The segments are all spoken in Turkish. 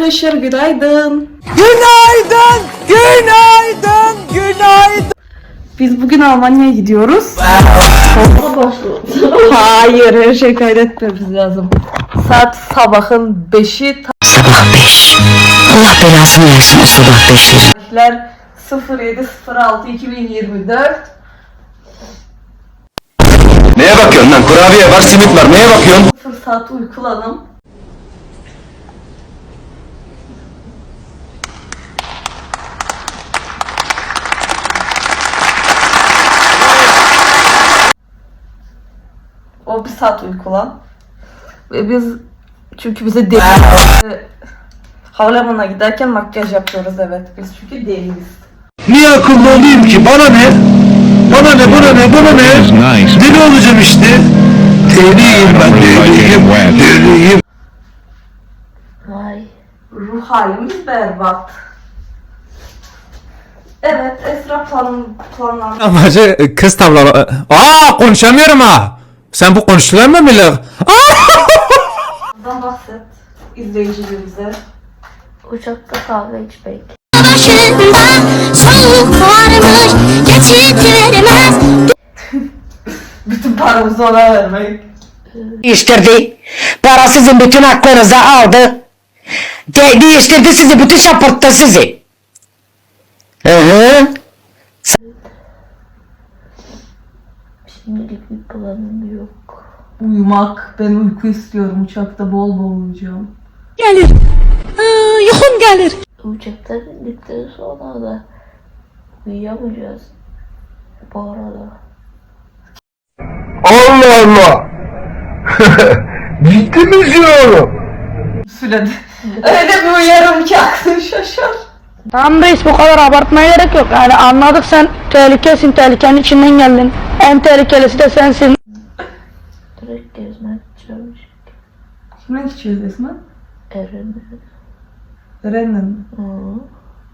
arkadaşlar günaydın. Günaydın, günaydın, günaydın. Biz bugün Almanya'ya gidiyoruz. Hayır her şey kaydetmemiz lazım. Saat sabahın 5'i Sabah 5. Allah belasını versin o sabah 5'leri. tarihler 07.06.2024 Neye bakıyorsun lan? Kurabiye var, simit var. Neye bakıyorsun? 0 saat uykuladım. O bir saat uykulan. Ve biz çünkü bize deli havalimanına giderken makyaj yapıyoruz evet biz çünkü deliyiz. Niye akıllı olayım ki? Bana ne? Bana ne, bana ne, bana ne? Deli olacağım işte. Deliyim ben, deliyim, deliyim. Vay. Ruh halimiz berbat. Evet, Esra plan, planlandı. Amacı kız tavla... Aa konuşamıyorum ha. Sen bu konuşulan mı bile? Bundan bahset izleyicilerimize. Uçakta kahve içmek. başında soğuk varmış geçit vermez Bütün paramızı ona vermek. Değiştirdi. Parasızın bütün haklarınızı aldı. De- değiştirdi sizi, bütün şapırttı sizi. Hı hı. Şimdilik bir planım yok. Uyumak. Ben uyku istiyorum. Uçakta bol bol uyuyacağım. Uçakta bindikten sonra da uyuyamayacağız. Bu arada. Allah Allah. Ciddi misin oğlum? Süledi. Öyle bir uyarım ki aklın şaşar. Tamam reis bu kadar abartmaya gerek yok. Yani anladık sen tehlikesin, tehlikenin içinden geldin. En tehlikelisi de sensin. Direkt gezmek istiyorum. Kimle gideceğiz Esma? Eren'e. Eren'le mi?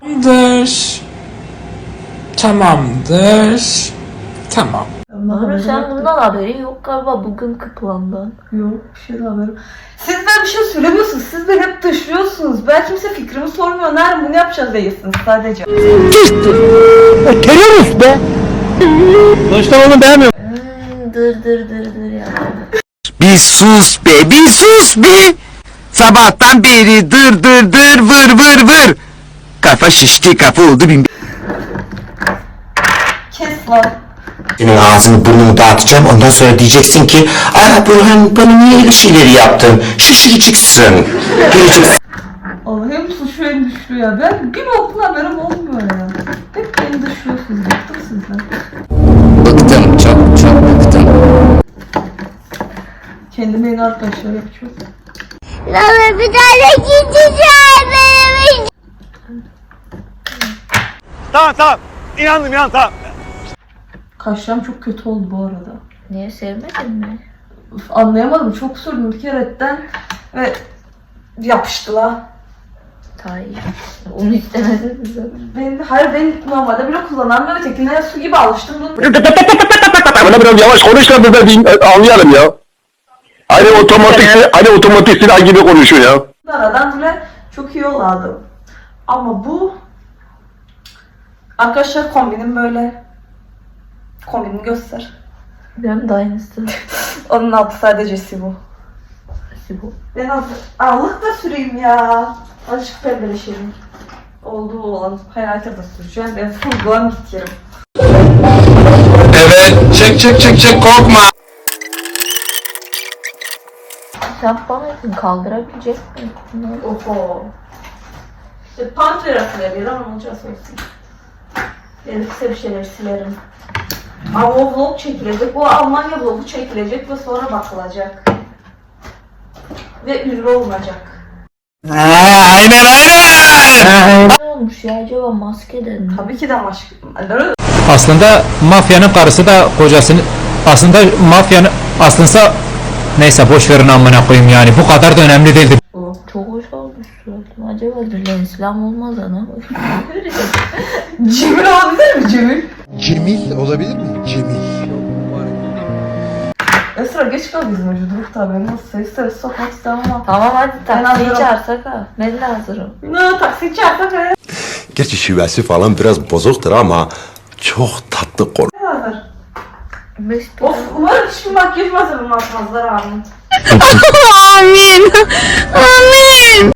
Tamamdır. Tamamdır. Tamam. Abi sen bundan haberin yok galiba bugünkü plandan. Yok bir şey de haberim. Siz de bir şey söylemiyorsunuz. Siz beni hep dışlıyorsunuz. Ben kimse fikrimi sormuyor. Nerede bunu yapacağız değilsiniz sadece. Terörist be. Hmm, dır dır dır dır ya. Bir sus be, bir sus be. Sabahtan beri dır dır dır vır vır vır. Kafa şişti, kafa oldu bin. Kes lan. Senin ağzını burnunu dağıtacağım ondan sonra diyeceksin ki Aa Burhan bana niye öyle şeyleri yaptın? Şişireceksin. Göreceksin. Allah hem suçu hem düştü ya. Ben bir bokun haberim olmuyor ya. Hep beni dışlıyorsunuz. Bıktım sizden. Bıktım çok çok bıktım. Kendime yeni arkadaşlar yapacağım. Lala bir tane gideceğim benim Tamam tamam. İnandım inan tamam. Kaşlarım çok kötü oldu bu arada. Niye sevmedin mi? Üf, anlayamadım. Çok sürdüm bir keretten ve yapıştılar. Tayyip. Onu istemedin mi sen? Ben, hayır ben normalde bile kullanan ve ötekine su gibi alıştım. Bunu Bana biraz yavaş konuş da burada bir anlayalım ya. Hani otomatik, hani otomatik silah gibi konuşuyor ya. aradan bile çok iyi olardı. Ama bu arkadaşlar kombinim böyle kombinimi göster. Benim de aynısı. Onun altı sadece Sibu. Bu. Ben az ağlık da süreyim ya. Azıcık pembeleşelim. Olduğu olan hayata da süreceğim. Ben full glam gidiyorum. Evet, çek çek çek çek korkma. Bana kaldırabilecek misin? Oho. İşte Panterası'na bir an olacağız olsun. Gerekirse bir şeyler silerim. Ama o vlog çekilecek. O Almanya vlogu çekilecek ve sonra bakılacak. Ve ünlü olunacak. aynen aynen. Ne olmuş ya acaba maskeden mi? Tabii ki de maşk. Aslında mafyanın karısı da kocasını... Aslında mafyanın... Aslında... Neyse boş verin amına koyayım yani. Bu kadar da önemli değildi. Çok hoş olmuş suratım. Acaba Dilan İslam olmaz ana. Cemil olabilir mi Cemil? Cemil olabilir mi? Cemil. Esra geç kal bizim ucuduruk tabii. Nasıl isteriz sokak istemem ama. Tamam hadi taksiyi hazırım. çağırsak ha. Ben de hazırım. Ne taksi çarptı be. Gerçi şivesi falan biraz bozuktur ama çok tatlı konu. Ne hazır? Mesut. Of umarım hiçbir makyaj masrafını atmazlar abi. Amin. Amin.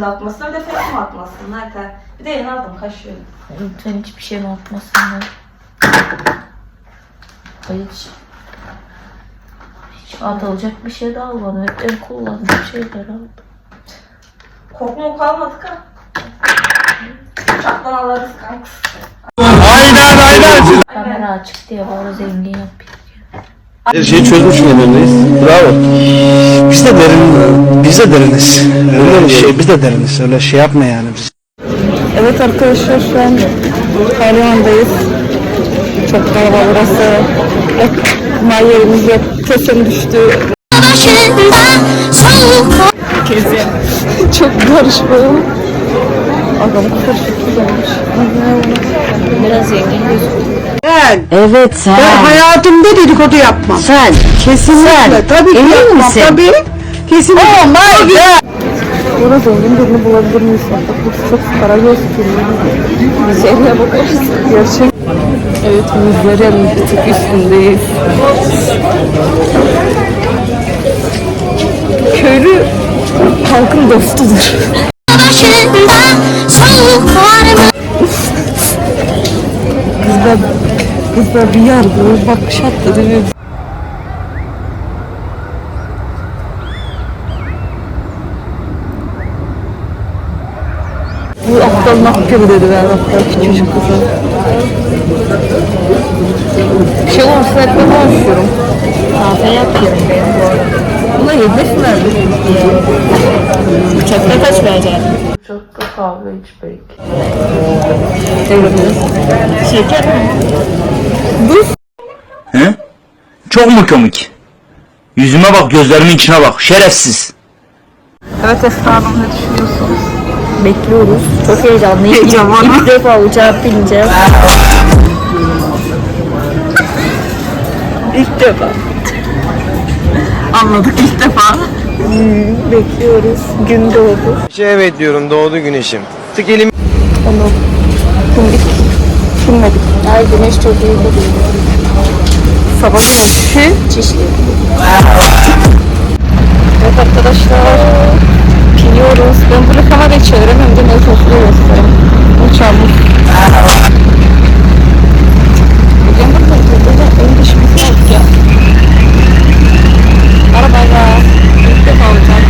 De atmasın, bir de fes mi atmasın? Nerede? Bir de yeni aldım kaşığı. Lütfen hiçbir şey mi atmasınlar? Hiç. Hiç atılacak bir şey de almadım. Hep en kullandığım şeyler aldım. Korkma o kalmadık ha. Uçaktan alırız kanks. Aynen aynen. Kamera açık diye bari zengin yapıyor. Her şeyi çözmüş geneldeyiz. Bravo. Biz de derin, biz de deriniz. Öyle şey, biz de deriniz. Öyle şey yapma yani biz. Evet arkadaşlar şu an havalimanındayız. Çok kalabalık burası. Mal yerimiz yok. Kesim düştü. Kesin. Çok karışık. Adam karışık olmuş. Biraz zengin gözüküyor. Evet sen. Ben hayatımda dedikodu yapmam. Sen. Kesinlikle. Tabii ki Emin misin? Tabii. Kesinlikle. Oh my god. Burada zengin birini bulabilir miyiz? Burası çok para gözüküyor. Seriye bakarız. Gerçek. Evet yüzlerin bir tık üstündeyiz. Köylü halkın dostudur. başında soğuk var mı? Kızda, kızda bir yargı bakış attı değil mi? Bu aptal ne yapıyor dedi ben aptal küçücük kızı. Bir şey olursa hep ben konuşuyorum. Kahve yapıyorum ben bu arada. Buna mi verdin? Uçakta kaç vereceksin? Uçakta kahve içmek. Şeker mi? He? Çok mu komik? Yüzüme bak, gözlerimin içine bak. Şerefsiz. Evet Esra Hanım ne düşünüyorsunuz? Bekliyoruz. Çok heyecanlıyım. Heyecan var mı? İlk defa uçağa bineceğim. İlk defa. Anladık ilk defa. bekliyoruz. Gün doğdu. Evet diyorum doğdu güneşim. Tık elim. Onu kumdik. Kimmedik. Ay güneş çok iyi değil. Sabah güneşi. Çişli. Evet arkadaşlar. Piniyoruz. Ben bunu kamerayı çeviremem de neyse şuraya göstereyim. Uçağımız. Ben burada burada en şey ya. Arabayla. İlk defa olacak.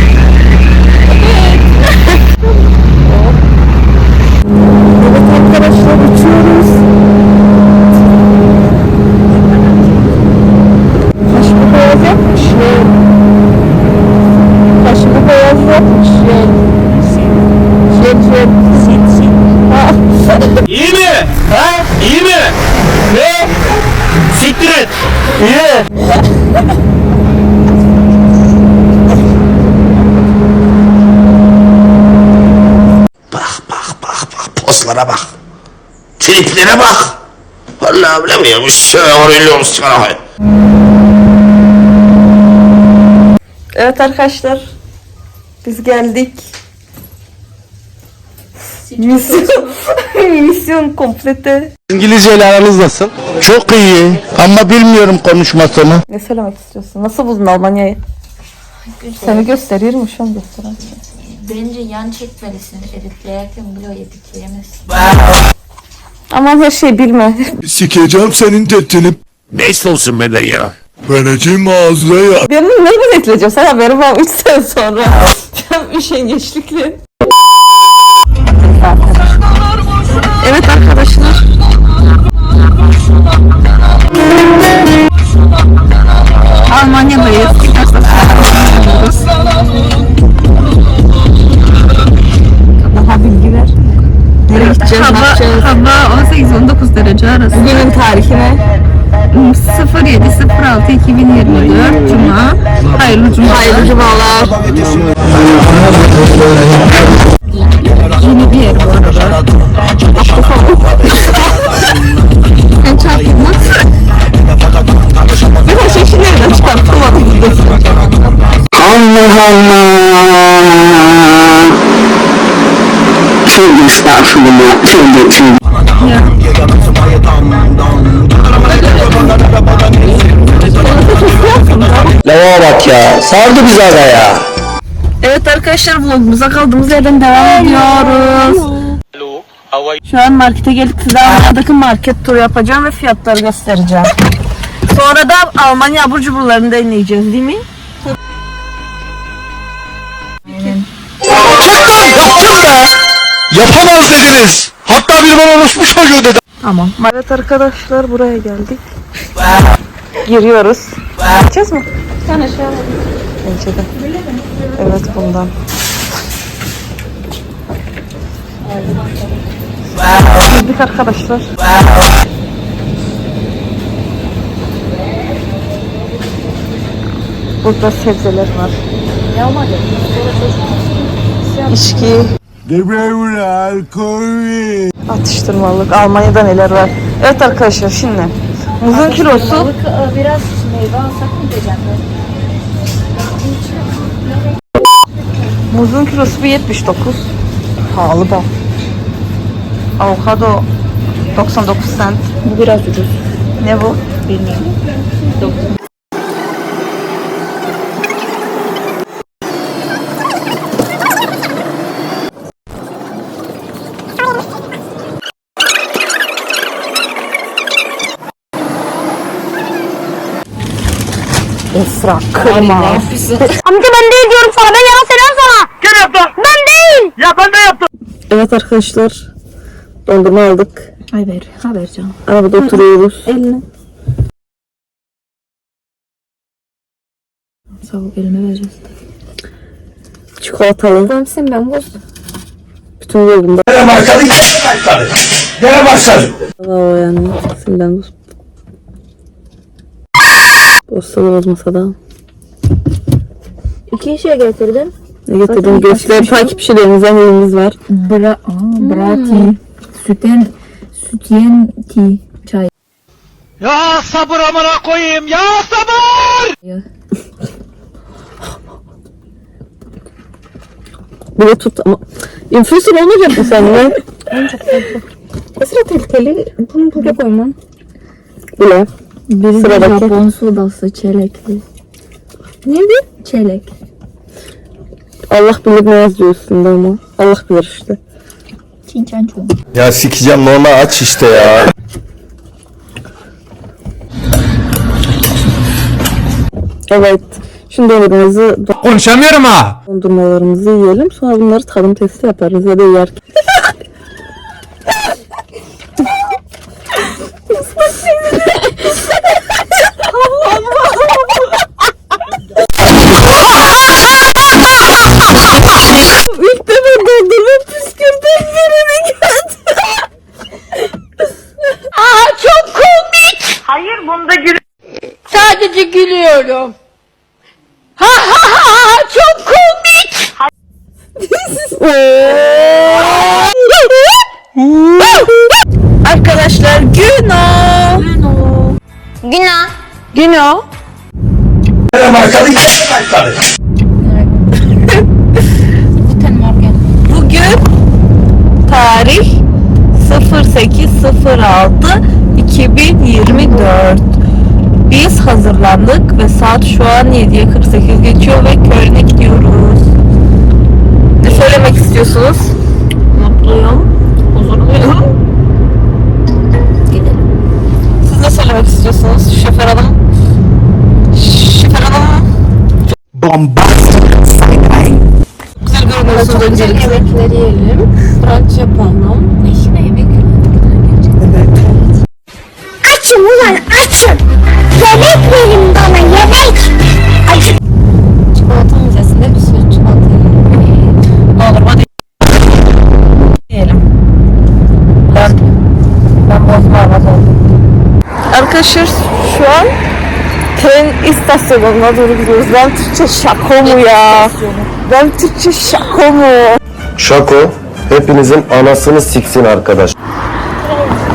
Şöyle olsun. Evet arkadaşlar. Biz geldik. Misyon, misyon komplete. İngilizceyle aranız nasıl? Çok iyi ama bilmiyorum konuşmasını. Ne söylemek istiyorsun? Nasıl buldun Almanya'yı? Seni gösteriyor mu şu an gösteren? Bence yan çekmelisin. Editlerken bile editleyemezsin. Aman her şeyi bilme. Sikeceğim senin tetini. Neyse olsun benden ya. Vereceğim ağzına ya. Ben bunu nereden ekleyeceğim? Sen haberim var 3 sene sonra. Tam üşengeçlikle. Evet arkadaşlar. 18-19 derece arası. Bugünün tarihi ne? 07.06.2024 Cuma. Hayırlı Cuma. Hayırlı cumalar. Yeni bir yer bu arada. Ben çarpılmaz. Bir de şekil nereden çıkartamadım. Allah Allah. Tövbe estağfurullah. Tövbe tövbe. Lava bak ya. Sardı biz aga ya. Evet arkadaşlar vlogumuza kaldığımız yerden devam ediyoruz. Şu an markete geldik. Size Almanya'daki market turu yapacağım ve fiyatları göstereceğim. Sonra da Almanya abur cuburlarını deneyeceğiz değil mi? Yapamaz dediniz. Hatta bir bana orospu çocuğu dedi. Tamam. Evet arkadaşlar buraya geldik. Giriyoruz. Gideceğiz mi? Şey alalım. Bence de. Evet bundan. Girdik arkadaşlar. Burada sebzeler var. İçki, atıştırmalık. Almanya'da neler var? Evet arkadaşlar şimdi muzun kilosu Biraz meyve alsak mı diyeceğim Muzun kilosu bir 79. Pahalı bu. Avokado 99 cent. Bu biraz ucuz. Ne bu? Bilmiyorum. Esra kırma. Amca ben değil diyorum sana. Ben yalan söylüyorum sana. Kim yaptı? Ben değil. Evet arkadaşlar. Dondurma aldık. Ay ver. Haber canım. Arabada oturuyoruz. Eline. Sağ ol elime vereceğiz. Çikolatalı. Tamam sen ben bozdum. Bütün yolunda. Gene başladı, gene başladı. Gene başladı. Bravo yani. Sizden bu. Bozsa da bozmasa da. İki şey getirdim. Ne getirdim? Bir şey takipçilerimizden birimiz var. Bra, aa, brati. Süten, sütyen ti. Çay. Ya sabır amına koyayım ya sabır. De tut ama. Influencer olmayacak mı sen lan? Esra tehlikeli. Bunu buraya koymam. Bile. Biri Sıradaki. Japon sodası çelekli. Neydi? Çelek. Allah bilir ne yazıyor üstünde ama. Allah bilir işte. Çinçen. Ya sikeceğim normal aç işte ya. Evet. Şimdi dondurmamızı, Konuşamıyorum ha. dondurmalarımızı yiyelim. Sonra bunları tadım testi yaparız ya da yerken. すいません! Saat şu an 7'ye 48 geçiyor ve Köln'e gidiyoruz. Ne söylemek istiyorsunuz? Mutluyum. Huzurluyum. Gidelim. Siz ne söylemek istiyorsunuz şoför hanım? Şoför hanım. Bombastic. Güzel görünüyorsunuz öncelikle. Yemekleri yiyelim. Brunch yapalım. İşte yemek Açım ulan açım. Yemek verin bana yemek. Acı. Çikolata müzesinde bir sürü çikolata yiyelim. Ne olur hadi. Diyelim. Ben, ben oldum. Arkadaşlar şu an tren istasyonuna doğru gidiyoruz. Ben Türkçe şaka mı ya? Ben Türkçe şako mu? Şako, hepinizin anasını siksin arkadaş.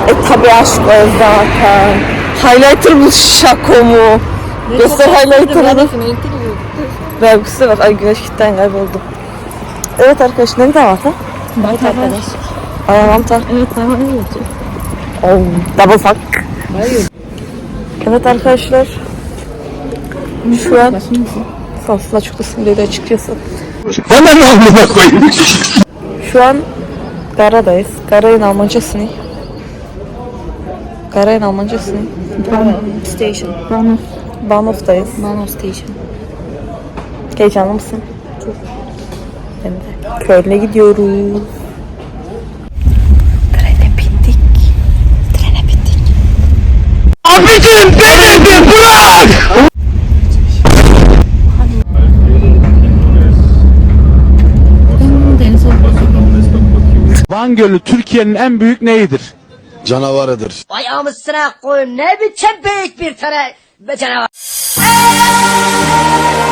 E tabi aşk o zaten. Highlighter bu şako mu? Göster highlighter'ını. Vergisi bak ay güneş kitten kayboldu. Evet arkadaş ne kadar var lan? Bayt arkadaş. Ay manta. Evet tamam evet. Oh, double fuck. Evet arkadaşlar. Şu an aslında çok da sinirli açıkçası. Bana ne amına koyayım? Şu an Gara'dayız. Gara'nın Almancası ne? Gara'nın Almancası ne? Station. Run Bahnhof'tayız. Manor Station. Heyecanlı mısın? Çok. Ben de. Köln'e gidiyoruz. Trene bindik. Trene bindik. Abicim beni bir bırak! Van Gölü Türkiye'nin en büyük neyidir? Canavarıdır. Ayağımızsına koyun ne biçim büyük bir tane canavar.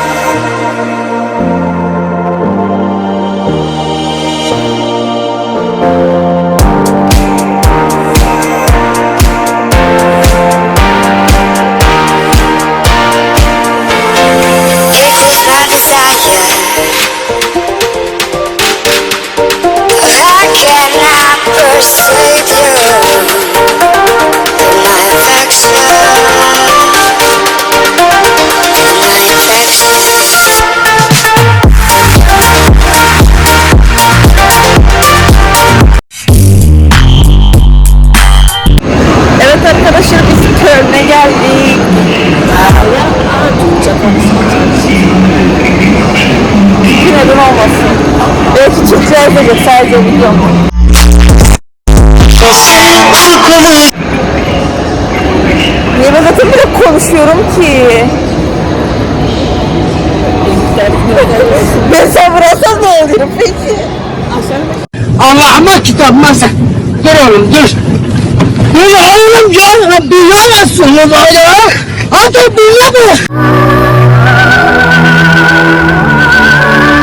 Geldik. Çünkü neden olmasın? Belki Türkçe yazacak sadece biliyorum. Niye ben zaten böyle konuşuyorum ki? ben sen bıraksam ne olurum peki? Allah'ıma kitabıma sen. Dur oğlum dur. Dur oğlum ya. Dünya nasıl ya? Hadi dünya bu. Bak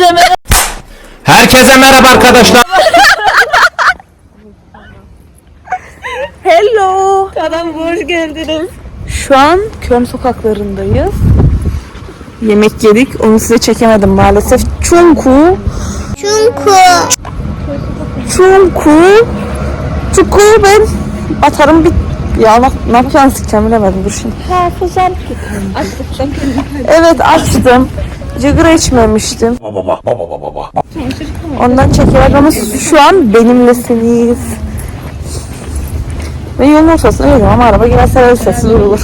Hepinize merhaba. Herkese merhaba arkadaşlar. Hello. Kadın hoş geldiniz. Şu an Köln sokaklarındayız. Yemek yedik. Onu size çekemedim maalesef. Çünkü Çünkü Çünkü Çünkü ben atarım bir ya ne, ne yapacağını sikeceğim bilemedim dur şimdi. Hafızam Evet açtım. Cigara içmemiştim. Ondan çekiyorlar ama şu an benimlesiniz. Ve yolun ortasına yedim ama araba girerse sessiz olur.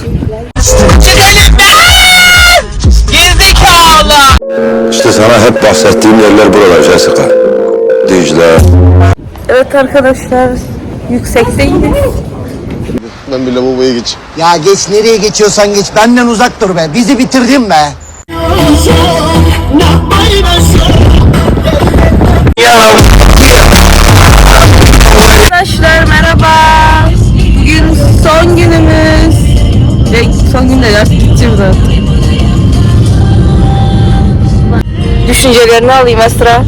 İşte sana hep bahsettiğim yerler buralar Jessica. Dicle. Evet arkadaşlar yüksekteyiz. Ben bir lavaboya geç. Ya geç nereye geçiyorsan geç. Benden uzak dur be. Bizi bitirdin be. Arkadaşlar merhaba. Bugün son günümüz. Ve son günde ders bitirdi. Düşüncelerini alayım Esra.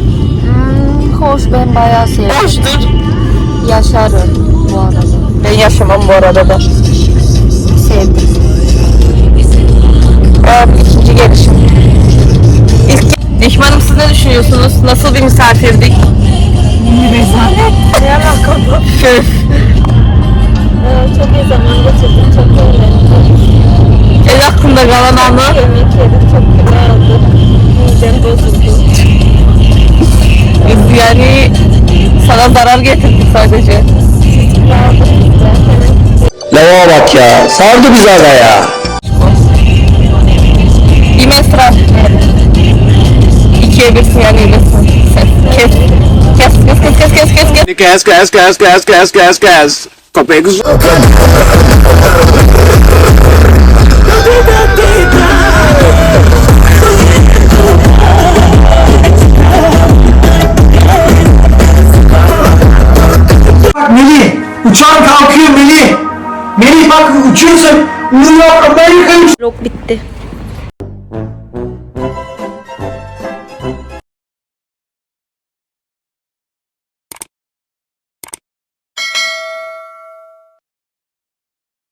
Hoş ben bayağı sevdim. Hoştur. Yaşarım bu arada. Ben yaşamam bu arada da. Sevdim. Aa, ikinci gelişim. Nehmi Hanım siz ne düşünüyorsunuz? Nasıl bir misafirdik? Rezalet. Ne alakalı? Çok iyi zaman geçirdik. Çok eğlendik. En aklımda kalan anı. Yemek yedik. Çok güzel oldu. Midem bozuldu. Biz yani Sana zarar getirdik sadece. Lava bak ya. Sardı bizi aga ya. Bir mesra. İkiye birsin yani iyilesin. Kes. Kes kes kes kes kes kes kes. Kes kes kes kes kes kes kes. Köpek Bak Melih. Uçağın kalkıyor Melih. Melih bak uçuyorsun. New York Amerika Vlog bitti.